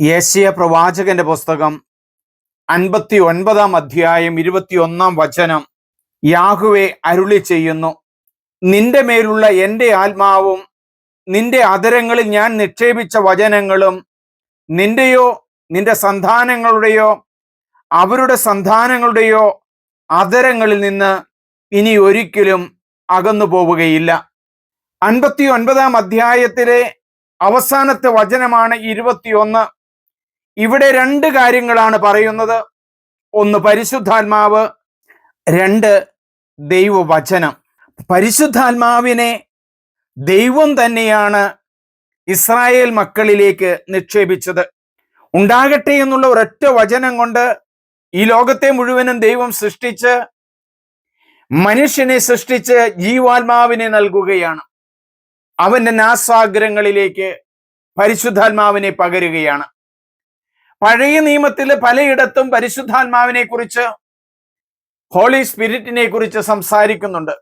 യേശയ പ്രവാചകന്റെ പുസ്തകം അൻപത്തി ഒൻപതാം അധ്യായം ഇരുപത്തിയൊന്നാം വചനം യാഹുവെ അരുളി ചെയ്യുന്നു. നിന്റെ മേലുള്ള എന്റെ ആത്മാവും നിന്റെ അതരങ്ങളിൽ ഞാൻ നിക്ഷേപിച്ച വചനങ്ങളും നിന്റെയോ നിന്റെ സന്താനങ്ങളുടെയോ അവരുടെ സന്താനങ്ങളുടെയോ അതരങ്ങളിൽ നിന്ന് ഇനി ഒരിക്കലും അകന്നു പോവുകയില്ല. അൻപത്തി ഒൻപതാം അധ്യായത്തിലെ അവസാനത്തെ വചനമാണ് ഇരുപത്തിയൊന്ന്. ഇവിടെ രണ്ട് കാര്യങ്ങളാണ് പറയുന്നത്. ഒന്ന് പരിശുദ്ധാത്മാവ് രണ്ട് ദൈവവചനം. പരിശുദ്ധാത്മാവിനെ ദൈവം തന്നെയാണ് ഇസ്രായേൽ മക്കളിലേക്ക് നിക്ഷേപിച്ചത്. ഉണ്ടാകട്ടെ എന്നുള്ള ഒരൊറ്റ വചനം കൊണ്ട് ഈ ലോകത്തെ മുഴുവനും ദൈവം സൃഷ്ടിച്ച് മനുഷ്യനെ സൃഷ്ടിച്ച് ജീവാത്മാവിനെ നൽകുകയാണ്. അവന്റെ നാസാഗ്രങ്ങളിലേക്ക് പരിശുദ്ധാത്മാവിനെ പകരുകയാണ്. പഴയ നിയമത്തിൽ പലയിടത്തും പരിശുദ്ധാത്മാവിനെ കുറിച്ച് ഹോളി സ്പിരിറ്റിനെ കുറിച്ച് സംസാരിക്കുന്നുണ്ട്.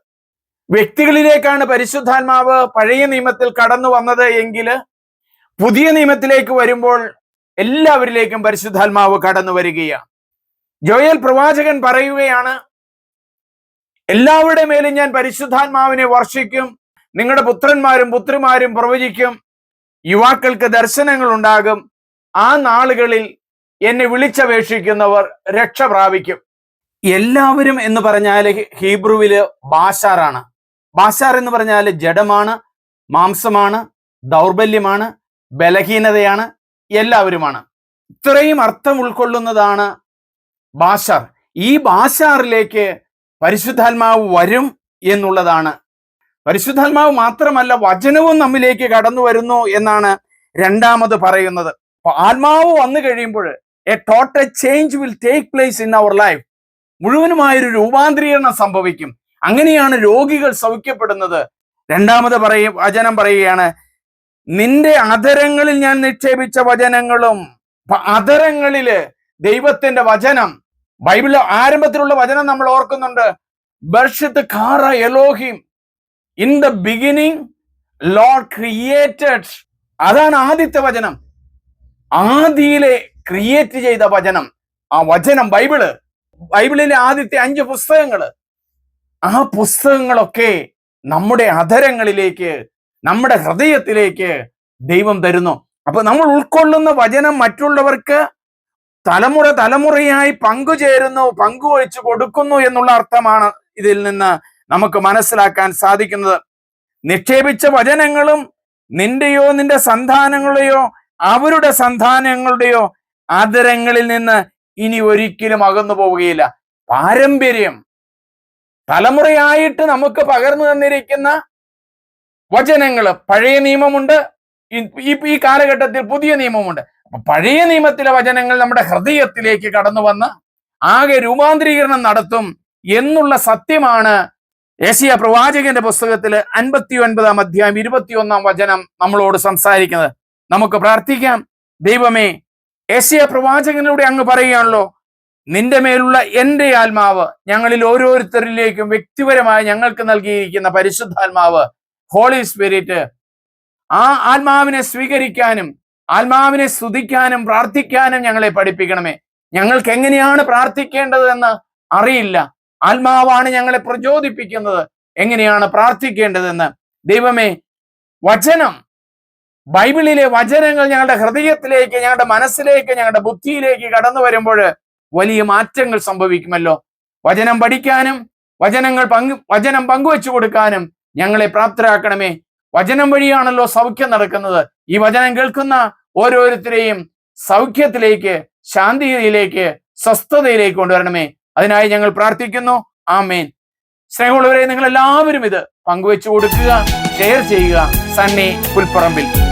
വ്യക്തികളിലേക്കാണ് പരിശുദ്ധാത്മാവ് പഴയ നിയമത്തിൽ കടന്നു വന്നത് എങ്കിൽ പുതിയ നിയമത്തിലേക്ക് വരുമ്പോൾ എല്ലാവരിലേക്കും പരിശുദ്ധാത്മാവ് കടന്നു വരികയാണ്. ജോയൽ പ്രവാചകൻ പറയുകയാണ് എല്ലാവരുടെ മേലും ഞാൻ പരിശുദ്ധാത്മാവിനെ വർഷിക്കും നിങ്ങളുടെ പുത്രന്മാരും പുത്രിമാരും പ്രവചിക്കും യുവാക്കൾക്ക് ദർശനങ്ങൾ ഉണ്ടാകും ആ നാളുകളിൽ എന്നെ വിളിച്ചപേക്ഷിക്കുന്നവർ രക്ഷ പ്രാപിക്കും. എല്ലാവരും എന്ന് പറഞ്ഞാൽ ഹീബ്രുവിൽ ബാഷാറാണ് ബാഷാർ എന്ന് പറഞ്ഞാൽ ജഡമാണ് മാംസമാണ് ദൗർബല്യമാണ് ബലഹീനതയാണ് എല്ലാവരുമാണ്. ഇത്രയും അർത്ഥം ഉൾക്കൊള്ളുന്നതാണ് ബാഷാർ ഈ ബാഷാറിലേക്ക് പരിശുദ്ധാത്മാവ് വരും എന്നുള്ളതാണ്. പരിശുദ്ധാത്മാവ് മാത്രമല്ല വചനവും നമ്മിലേക്ക് കടന്നു വരുന്നു എന്നാണ് രണ്ടാമത് പറയുന്നത്. ആത്മാവ് വന്നു കഴിയുമ്പോൾ a total change will take place in our life മുഴുവനുമായൊരു രൂപാന്തരീകരണം സംഭവിക്കും. അങ്ങനെയാണ് രോഗികൾ സൗഖ്യപ്പെടുന്നത്. രണ്ടാമത് പറയും വചനം പറയുകയാണ് നിന്റെ അധരങ്ങളിൽ ഞാൻ നിക്ഷേപിച്ച വചനങ്ങളും അധരങ്ങളിൽ ദൈവത്തിന്റെ വചനം. ബൈബിളിലെ ആരംഭത്തിലുള്ള വചനം നമ്മൾ ഓർക്കുന്നുണ്ട്. ബർഷത്ത് Elohim in the beginning lord created. അതാണ് ആദ്യത്തെ വചനം. ആദിയിലെ ക്രിയേറ്റ് ചെയ്ത വചനം. ആ വചനം ബൈബിൾ. ബൈബിളിലെ ആദ്യത്തെ അഞ്ച് പുസ്തകങ്ങൾ ആ പുസ്തകങ്ങളൊക്കെ നമ്മുടെ അധരങ്ങളിലേക്ക് നമ്മുടെ ഹൃദയത്തിലേക്ക് ദൈവം തരുന്നു. അപ്പൊ നമ്മൾ ഉൾക്കൊള്ളുന്ന വചനം മറ്റുള്ളവർക്ക് തലമുറ തലമുറയായി പങ്കുചേരുന്നു പങ്കുവച്ചു കൊടുക്കുന്നു എന്നുള്ള അർത്ഥമാണ് ഇതിൽ നിന്ന് നമുക്ക് മനസ്സിലാക്കാൻ സാധിക്കുന്നത്. നിക്ഷേപിച്ച വചനങ്ങളും നിന്റെയോ നിന്റെ സന്താനങ്ങളുടെയോ അവരുടെ സന്താനങ്ങളുടെയോ ആദരങ്ങളിൽ നിന്ന് ഇനി ഒരിക്കലും അകന്നു പോവുകയില്ല. പാരമ്പര്യം. തലമുറയായിട്ട് നമുക്ക് പകർന്നു തന്നിരിക്കുന്ന വചനങ്ങൾ പഴയ നിയമമുണ്ട്. ഈ- കാലഘട്ടത്തിൽ പുതിയ നിയമമുണ്ട്. പഴയ നിയമത്തിലെ വചനങ്ങൾ നമ്മുടെ ഹൃദയത്തിലേക്ക് കടന്നു വന്ന് ആകെ രൂപാന്തരീകരണം നടത്തും എന്നുള്ള സത്യമാണ് ഏഷ്യ പ്രവാചകന്റെ പുസ്തകത്തിൽ അൻപത്തി ഒൻപതാം അധ്യായം ഇരുപത്തിയൊന്നാം വചനം നമ്മളോട് സംസാരിക്കുന്നത്. നമുക്ക് പ്രാർത്ഥിക്കാം. ദൈവമേ ഏഷ്യ പ്രവാചകനിലൂടെ അങ്ങ് പറയുകയാണല്ലോ നിന്റെ മേലുള്ള എന്റെ ആത്മാവ് ഞങ്ങളിൽ ഓരോരുത്തരിലേക്കും വ്യക്തിപരമായി ഞങ്ങൾക്ക് നൽകിയിരിക്കുന്ന പരിശുദ്ധാത്മാവ് ഹോളി സ്പിരിറ്റ് ആ ആത്മാവിനെ സ്വീകരിക്കാനും ആത്മാവിനെ സ്തുതിക്കാനും പ്രാർത്ഥിക്കാനും ഞങ്ങളെ പഠിപ്പിക്കണമേ. ഞങ്ങൾക്ക് എങ്ങനെയാണ് പ്രാർത്ഥിക്കേണ്ടത് എന്ന് അറിയില്ല. ആത്മാവാണ് ഞങ്ങളെ പ്രചോദിപ്പിക്കുന്നത്. എങ്ങനെയാണ് പ്രാർത്ഥിക്കേണ്ടതെന്ന്? ദൈവമേ വചനം ബൈബിളിലെ വചനങ്ങൾ ഞങ്ങളുടെ ഹൃദയത്തിലേക്ക് ഞങ്ങളുടെ മനസ്സിലേക്ക് ഞങ്ങളുടെ ബുദ്ധിയിലേക്ക് കടന്നു വരുമ്പോൾ വലിയ മാറ്റങ്ങൾ സംഭവിക്കുമല്ലോ. വചനം പഠിക്കാനും വചനങ്ങൾ പങ്കു വചനം പങ്കുവെച്ചു കൊടുക്കാനും ഞങ്ങളെ പ്രാപ്തരാക്കണമേ. വചനം വഴിയാണല്ലോ സൗഖ്യം നടക്കുന്നത്. ഈ വചനം കേൾക്കുന്ന ഓരോരുത്തരെയും സൗഖ്യത്തിലേക്ക് ശാന്തിയിലേക്ക് സ്വസ്ഥതയിലേക്ക് കൊണ്ടുവരണമേ. അതിനായി ഞങ്ങൾ പ്രാർത്ഥിക്കുന്നു. ആമേൻ. സ്നേഹമുള്ളവരെ നിങ്ങൾ എല്ലാവരും ഇത് പങ്കുവെച്ചു കൊടുക്കുക ഷെയർ ചെയ്യുക. സണ്ണി പുൽപ്പറമ്പിൽ.